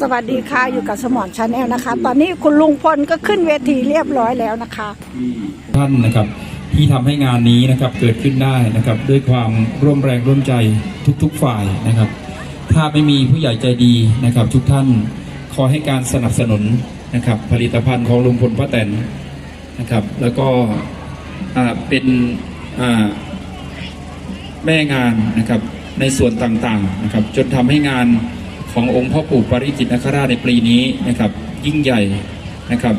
สวัสดีค่ะอยู่กับสมอนชาแนลนะคะ ตอนนี้คุณลุงพลก็ขึ้นเวทีเรียบร้อยแล้วนะคะท่านนะครับที่ทำให้งานนี้นะครับเกิดขึ้นได้นะครับ ด้วยความร่วมแรงร่วมใจทุกๆฝ่ายนะครับ ถ้าไม่มีผู้ใหญ่ใจดีนะครับ ทุกท่านขอให้การสนับสนุนนะครับ ผลิตภัณฑ์ของลุงพลป้าแตนนะครับ แล้วก็เป็นแม่งานนะครับในส่วนต่างๆนะครับ จนทำให้งาน ขององค์พ่อปู่ปริจิตนคราชในปีนี้นะครับ ยิ่งใหญ่นะครับ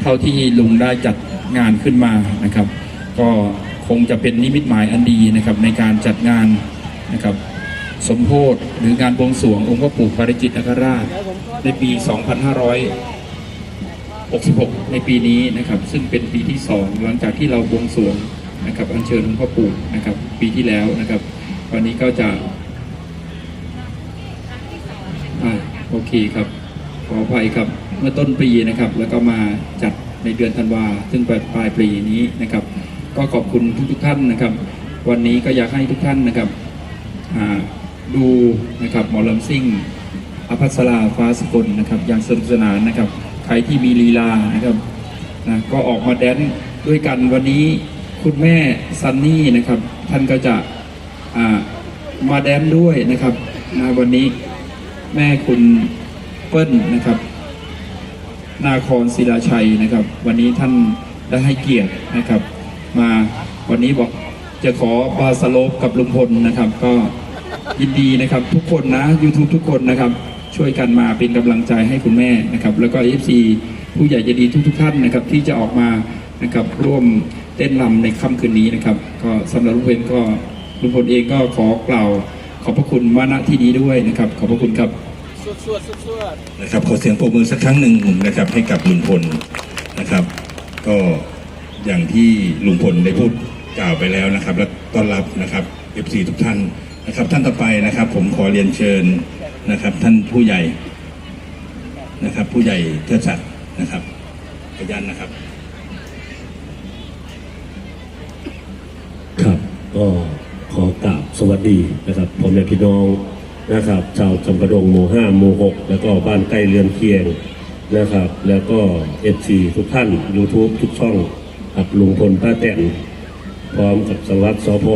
เท่าที่ลุงได้จัดงานขึ้นมานะครับ ก็คงจะเป็นนิมิตหมายอันดีนะครับ ในการจัดงานนะครับ สมโพธิหรืองานบวงสรวงองค์พระปู่ปริจิตนคราชในปี 2566 ในปีนี้นะครับ ซึ่งเป็นปีที่สองหลังจากที่เราบวงสรวงนะครับอัญเชิญองค์พระปู่นะครับ ปีที่แล้วนะครับ วันนี้ก็จะ อ่าโอเคครับ ขออภัยครับ เมื่อต้นปีนะครับ แล้วก็มาจัดในเดือนธันวาซึ่งปลายปลายปีนี้นะครับ ก็ขอบคุณทุกทุกท่านนะครับ วันนี้ก็อยากให้ทุกท่านนะครับดูนะครับหมอลำซิ่งอภัสราฟ้าสกลนะครับอย่างสนุกสนานนะครับ ใครที่มีลีลานะครับนะก็ออกมาแดนด้วยกันวันนี้คุณแม่ซันนี่นะครับ ท่านก็จะมาแดนด้วยนะครับนะวันนี้ แม่คุณเปิ้ลนะครับ นาครศิลาชัยนะครับ วันนี้ท่านได้ให้เกียรตินะครับ มาวันนี้บอกจะขอบาสโลปกับลุงพลนะครับ ก็ยินดีนะครับทุกคนนะ YouTube ทุกคนนะครับ ช่วยกันมาเป็นกำลังใจให้คุณแม่นะครับ แล้วก็ FC ผู้ใหญ่ใจดีทุกๆท่านนะครับ ที่จะออกมานะครับร่วมเต้นรำในค่ำคืนนี้นะครับ ก็สำหรับลุงพลก็ลุงพลเองก็ขอกล่าว ขอบพระคุณมาณที่นี้ด้วยนะครับ ขอบพระคุณครับนะครับขอเสียงปรบมือสักครั้งหนึ่งนะครับให้กับลุงพลนะครับ ก็อย่างที่ลุงพลได้พูดกล่าวไปแล้วนะครับ และต้อนรับนะครับ FC ทุกท่านนะครับ ท่านต่อไปนะครับ ผมขอเรียนเชิญนะครับ ท่านผู้ใหญ่นะครับ ผู้ใหญ่เทิดศักดิ์นะครับขยันนะครับ ครับก็ขอกราบ สวัสดีนะครับผมและพี่น้องนะครับ ชาวจำปะดงหมู่ห้าหมู่หกแล้วก็บ้านใกล้เรือนเคียงนะครับ แล้วก็เอฟซีทุกท่าน YouTube ทุกช่องกับลุงพลป้าแตนพร้อมกับสังวัดสพ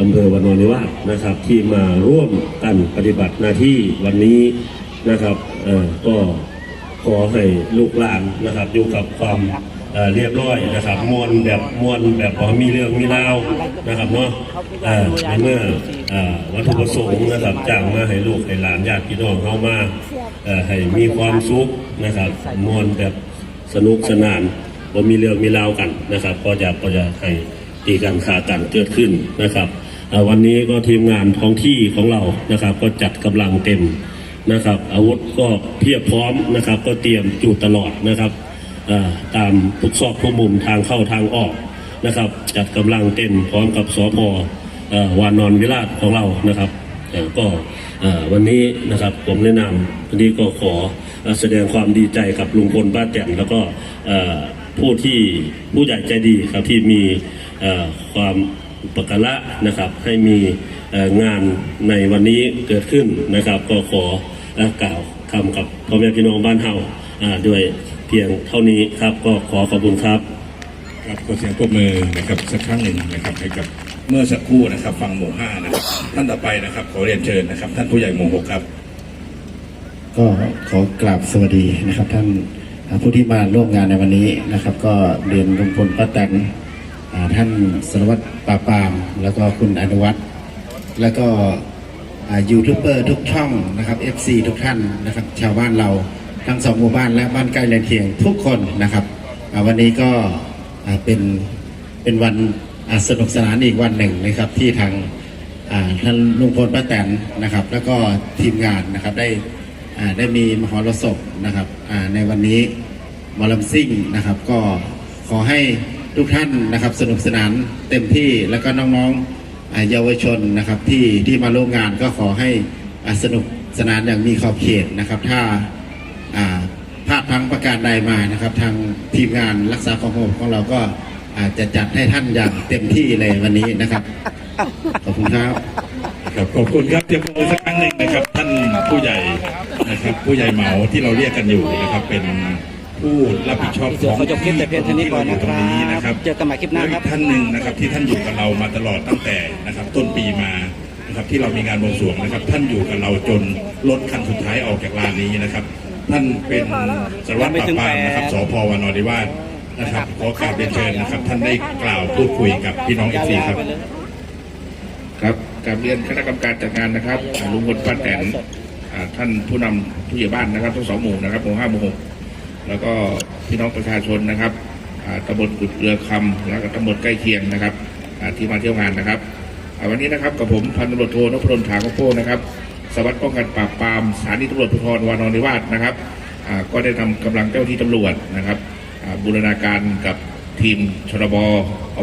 อำเภอวานอนนิวาสนะครับ ที่มาร่วมกันปฏิบัติหน้าที่วันนี้นะครับอ่อก็ขอให้ลูกหลานนะครับอยู่กับความ เออเรียบร้อยนะครับมวลแบบมวลแบบพอมีเรื่องมีราวนะครับเนาะเออในเมื่อวัตถุประสงค์นะครับจ้างมาให้ลูกให้หลานญาติพี่น้องเข้ามาเออให้มีความสุขนะครับมวลแบบสนุกสนานว่ามีเรื่องมีราวกันนะครับ ก็จะก็จะให้ตีกันขากันเกิดขึ้นนะครับวันนี้ก็ทีมงานท้องที่ของเรานะครับ ก็จัดกำลังเต็มนะครับ อาวุธก็เพียบพร้อมนะครับ ก็เตรียมอยู่ตลอดนะครับ ตามทุกซอกทุกมุมทางเข้าทางออกนะครับ จัดกำลังเต็มพร้อมกับสพออวานอนวิราชของเรานะครับก็วันนี้นะครับผมแนะนำวันนี้ก็ขอแสดงความดีใจกับลุงพลป้าแตนแล้วก็ผู้ที่ผู้ใหญ่ใจดีครับที่มีความอุปการะนะครับ ให้มีงานในวันนี้เกิดขึ้นนะครับ ก็ขอกล่าวคำกับพ่อแม่พี่น้องบ้านเฮาด้วย พียงเท่านี้ครับก็ขอขอบคุณครับครับขอเสียงปรบมือนะครับสักครั้งหนึ่งนะครับให้กับเมื่อสักครู่นะครับ ฟังหมู่ห้านะครับท่านต่อไปนะครับ ขอเรียนเชิญนะครับ ท่านผู้ใหญ่หมู่หกครับ ก็ขอกราบสวัสดีนะครับ ท่านผู้ที่มาร่วมงานในวันนี้นะครับ ก็เรียนลุงพลป้าแตนอ่าท่านสารวัตรปราบปราม แล้วก็คุณอนุวัฒน์แล้วก็อ่ายูทูบเบอร์ทุกช่องนะครับ FC ทุกท่านนะครับ ชาวบ้านเรา ทั้งสองหมู่บ้านและบ้านใกล้เรือนเคียงทุกคนนะครับวันนี้ก็เป็นเป็นวันสนุกสนานอีกวันหนึ่งนะครับที่ทางท่านลุงพลป้าแตนนะครับ แล้วก็ทีมงานนะครับได้ได้มีมหรสพนะครับในวันนี้มอลำซิ่งนะครับ ก็ขอให้ทุกท่านนะครับสนุกสนานเต็มที่แล้วก็น้องๆอ่าเยาวชนนะครับที่ที่มาร่วมงานก็ขอให้สนุกสนานอย่างมีขอบเขตนะครับ ถ้า พลาดพลังประการใดมานะครับ ทางทีมงานรักษาความสงบของเราก็อาจจะจัดให้ท่านอย่างเต็มที่เลยวันนี้นะครับ ขอบคุณครับครับขอบคุณครับเตรียมมือสักครั้งหนึ่งนะครับ ท่านผู้ใหญ่นะครับ ผู้ใหญ่เหมาที่เราเรียกกันอยู่นะครับ เป็นผู้รับผิดชอบเดี๋ยวขอจบคลิปแต่เพียงเท่านี้ก่อนนะครับที่เาอยู่ตงนะครับเจอกันใหม่คลิปหน้าครับแล้วอีกท่านหนึ่งนะครับ ที่ท่านอยู่กับเรามาตลอดตั้งแต่นะครับ ต้นปีมานะครับที่เรามีงานบวงสรวงนะครับ ท่านอยู่กับเราจนรถคันสุดท้ายออกจากลานนี้นะครับ ท่านเป็นสารวัตรปราบปรามนะครับสพวนริวาสนะครับขอกราบเรียนเชิญนะครับ ท่านได้กล่าวพูดคุยกับพี่น้องเอฟซีครับ ครับกราบเรียนคณะกรรมการจัดงานนะครับอ่าลุงพลป้าแตนอ่าท่านผู้นำผู้ใหญ่บ้านนะครับทั้งสองหมู่นะครับหมู่ห้าหมู่หกแล้วก็พี่น้องประชาชนนะครับอ่าตำบลกุดเรือคำแล้วก็ตำบลใกล้เคียงนะครับอ่าที่มาเที่ยวงานนะครับอ่าวันนี้นะครับกับผมพันตำรวจโทนพดลถากโป้นะครับ สวัสดิ์ป้องกันปราบปรามสถานีตำรวจภูธรวานอนิวาสนะครับก็ได้นำกำลังเจ้าหน้าที่ตำรวจนะครับบูรณาการกับทีมชรบอ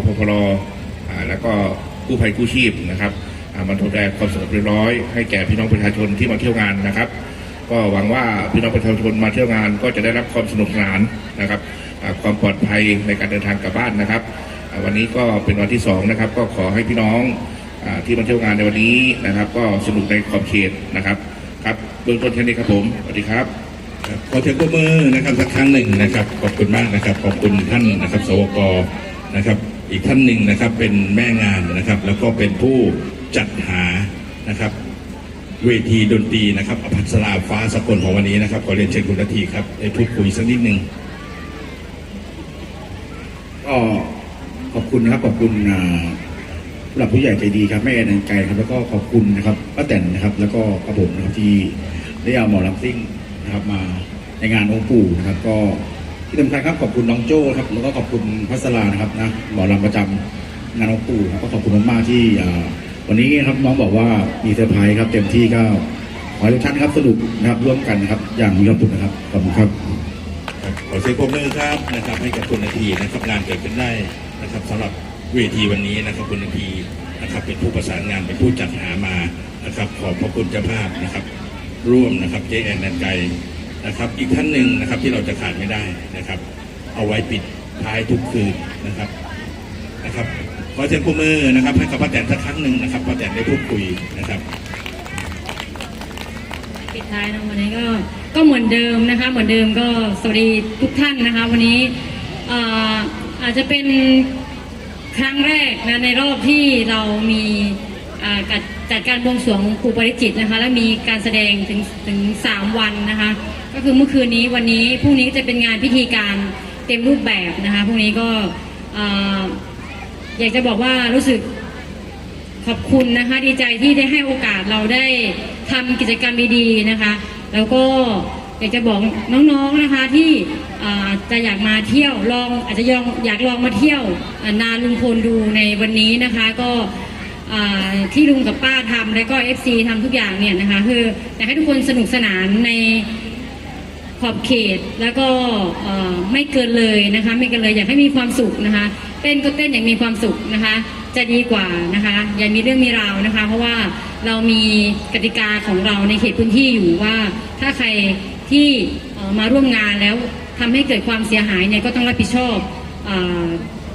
พพลแล้วก็กู้ภัยกู้ชีพนะครับอ่ามันดูแลความสงบเรียบร้อย ให้แก่พี่น้องประชาชนที่มาเที่ยวงานนะครับ ก็หวังว่าพี่น้องประชาชนมาเที่ยวงาน ก็จะได้รับความสนุกสนานนะครับความปลอดภัยในการเดินทางกลับบ้านนะครับ วันนี้ก็เป็นวันที่สองนะครับก็ขอให้พี่น้อง ที่มาเที่ยวงานในวันนี้นะครับ ก็สนุกในขอบเขตนะครับครับเบื้องต้นแค่นี้ครับผมสวัสดีครับครับขอเสียงปรบมือนะครับสักครั้งหนึ่งนะครับขอบคุณมากนะครับขอบคุณท่านนะครับ สวกนะครับ อีกท่านหนึ่งนะครับเป็นแม่งานนะครับ แล้วก็เป็นผู้จัดหานะครับ เวทีดนตรีนะครับอภัสราฟ้าสกลของวันนี้นะครับขอเรียนเชิญคุณนาทีครับได้พูดคุยสักนิดหนึ่งก็ขอบคุณนะครับขอบคุณอ่า ผู้หลักผู้ใหญ่ใจดีครับแม่แอนไกลครับ แล้วก็ขอบคุณนะครับป้าแตนนะครับ แล้วก็กระผมนะครับที่ได้เอาหมอลำซิ่งนะครับ มาในงานองค์ปู่นะครับ ก็ที่สำคัญครับขอบคุณน้องโจ้ครับแล้วก็ขอบคุณพัสลานะครับนะหมอลำประจำงานองค์ปู่ครับก็ขอบคุณมากๆที่วันนี้ครับน้องบอกว่ามีเซอร์ไพรส์ครับ เต็มที่ก็ขอให้ทุกท่านครับสนุกนะครับร่วมกันนะครับ อย่างมีความสุขนะครับขอบคุณครับครับขอเสียงปรบมือครับนะครับให้กับคุณนาทีนะครับงานเกิดขึ้นได้นะครับสำหรับ เวทีวันนี้นะครับคุณนาทีนะครับเป็นผู้ประสานงานเป็นผู้จัดหามานะครับ ขอบพระคุณเจ้าภาพนะครับ ร่วมนะครับเจแอนแอนไกนะครับ อีกท่านหนึ่งนะครับที่เราจะขาดไม่ได้นะครับ เอาไว้ปิดท้ายทุกคืนนะครับนะครับขอเสียงปรบมือนะครับให้กับป้าแตนสักครั้งหนึ่งนะครับป้าแตนได้พูดคุยนะครับปิดท้ายนะวันนี้ก็ก็เหมือนเดิมนะคะ เหมือนเดิมก็สวัสดีทุกท่านนะคะ วันนี้อ่ออาจจะเป็น ครั้งแรกนะในรอบที่เรามีจัดการบวงสรวงครูปริจิตนะคะ และมีการแสดงถึงถึงสามวันนะคะ ก็คือเมื่อคืนนี้วันนี้พรุ่งนี้จะเป็นงานพิธีการเต็มรูปแบบนะคะพรุ่งนี้ก็อออยากจะบอกว่ารู้สึกขอบคุณนะคะดีใจที่ได้ให้โอกาสเราได้ทำกิจกรรมดีๆนะคะ แล้วก็ อยากจะบอกน้องๆนะคะที่จะอยากมาเที่ยวลองอาจจะยองอยากลองมาเที่ยวอ่านาลุงพลดูในวันนี้นะคะก็ที่ลุงกับป้าทำแล้วก็ FC ทำทุกอย่างเนี่ยนะคะคืออยากให้ทุกคนสนุกสนานในขอบเขตแล้วก็ไม่เกินเลยนะคะไม่เกินเลยอยากให้มีความสุขนะคะเต้นก็เต้นอย่างมีความสุขนะคะจะดีกว่านะคะอย่ามีเรื่องมีราวนะคะ เพราะว่าเรามีกติกาของเราในเขตพื้นที่อยู่ว่าถ้าใคร ที่มาร่วมงานแล้วทำให้เกิดความเสียหายเนี่ยก็ต้องรับผิดชอบ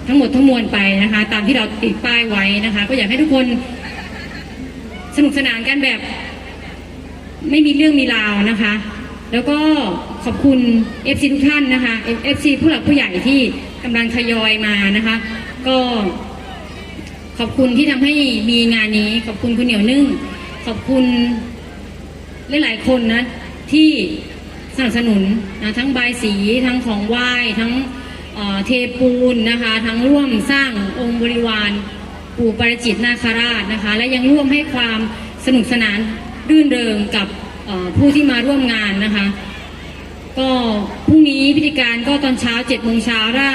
ทั้งหมดทั้งมวลไปนะคะ ตามที่เราติดป้ายไว้นะคะ ก็อยากให้ทุกคนสนุกสนานกันแบบ ไม่มีเรื่องมีราวนะคะ แล้วก็ขอบคุณ FC ทุกท่านนะคะ FC ผู้หลักผู้ใหญ่ที่กำลังทยอยมานะคะ ก็ขอบคุณที่ทำให้มีงานนี้ ขอบคุณคุณเหนียวนึ่ง ขอบคุณหลายๆคนนะที่ สนับสนุนนะทั้งใบสีทั้งของไหว้ทั้งเทปูนนะคะ ทั้งร่วมสร้างองค์บริวารปู่ปรจิตนาคราชนะคะ และยังร่วมให้ความสนุกสนานรื่นเริงกับผู้ที่มาร่วมงานนะคะ ก็พรุ่งนี้พิธีการก็ตอนเช้า7จ็ดโมงเช้าถ้า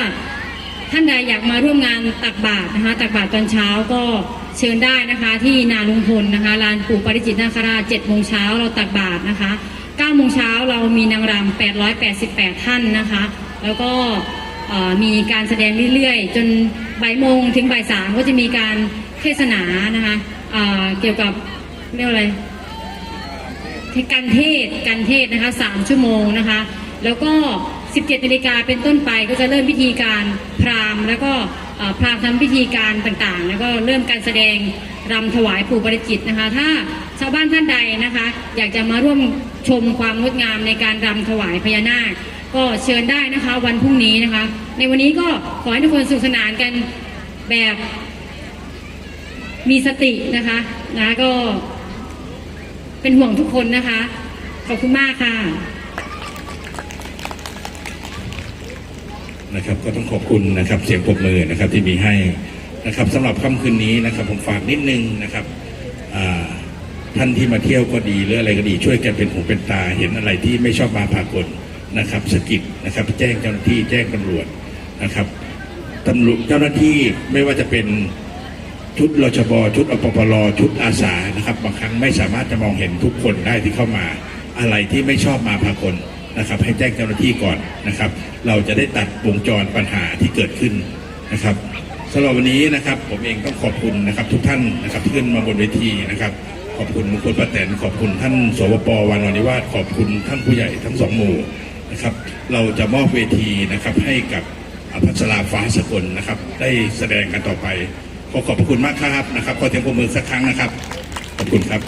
ท่านใดอยากมาร่วมงานตักบาตรนะคะ ตักบาตรตอนเช้าก็เชิญได้นะคะ ที่นาลุงพลนะคะลานปู่ปริจิตนาคราช7จ็ดโมงเช้าเราตักบาตรนะคะ 9โมงเช้าเรามีนางรำ888 ท่านนะคะ แล้วก็มีการแสดงเรื่อยๆ จนบ่ายโมงถึงบ่ายสามก็จะมีการเทศนานะคะเเกี่ยวกับเรียกอะไรการเทศการเทศนะคะสามชั่วโมงนะคะ แล้วก็ 17นาฬิกาเป็นต้นไปก็จะเริ่มพิธีการพราหมณ์ แล้วก็พราหมณ์ทำพิธีการต่างๆ แล้วก็เริ่มการแสดงรำถวายปู่ปริจิตนะคะ ถ้าชาวบ้านท่านใดนะคะ อยากจะมาร่วม ชมความงดงามในการรำถวายพญานาค ก็เชิญได้นะคะวันพรุ่งนี้นะคะ ในวันนี้ก็ขอให้ทุกคนสนุกสนานกันแบบมีสตินะคะนะก็เป็นห่วงทุกคนนะคะ ขอบคุณมากค่ะนะครับก็ต้องขอบคุณนะครับเสียงปรบมือนะครับที่มีให้นะครับสำหรับค่ำคืนนี้นะครับผมฝากนิดนึงนะครับอ่า ท่านที่มาเที่ยวก็ดีหรืออะไรก็ดี ช่วยกันเป็นหูเป็นตา เห็นอะไรที่ไม่ชอบมาพากลนะครับสกิดนะครับ แจ้งเจ้าหน้าที่แจ้งตำรวจนะครับตำรวจเจ้าหน้าที่ไม่ว่าจะเป็นชุดรชบชุดอปปรชุดอาสานะครับ บางครั้งไม่สามารถจะมองเห็นทุกคนได้ที่เข้ามาอะไรที่ไม่ชอบมาพากลนะครับ ให้แจ้งเจ้าหน้าที่ก่อนนะครับ เราจะได้ตัดวงจรปัญหาที่เกิดขึ้นนะครับสำหรับวันนี้นะครับ ผมเองต้องขอบคุณนะครับ ทุกท่านนะครับที่ขึ้นมาบนเวทีนะครับ อบคุณมงคลประแตนขอบคุณท่านสวปวันวานิวาสขอบคุณท่านผู้ใหญ่ทั้งสองหมู่นะครับ เราจะมอบเวทีนะครับให้กับอภัชราฟ้าสกลนะครับ ได้แสดงกันต่อไป ขอขอบพระคุณมากครับนะครับขอเสียงปรบมือสักครั้งนะครับ ขอบคุณครับ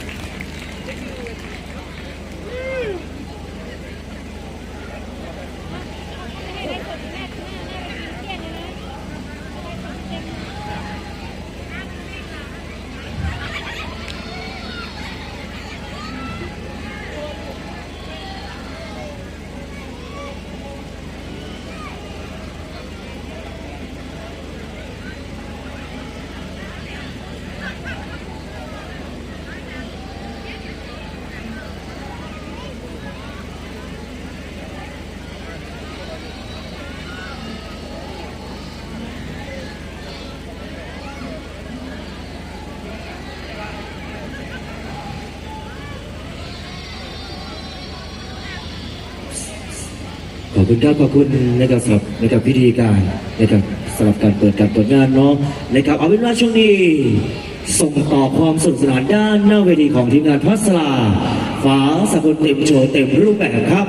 อบคุณครับขอบคุณนะครับสำหรับนะครับพิธีการนะครับสำหรับการเปิดการเปิดงานเนาะนะครับเอาเป็นว่าช่วงนี้ ส่งต่อความสนุกสนานด้านหน้าเวทีของทีมงานพัสลาฝาสกุลเต็มโชว์เต็มรูปแบบครับ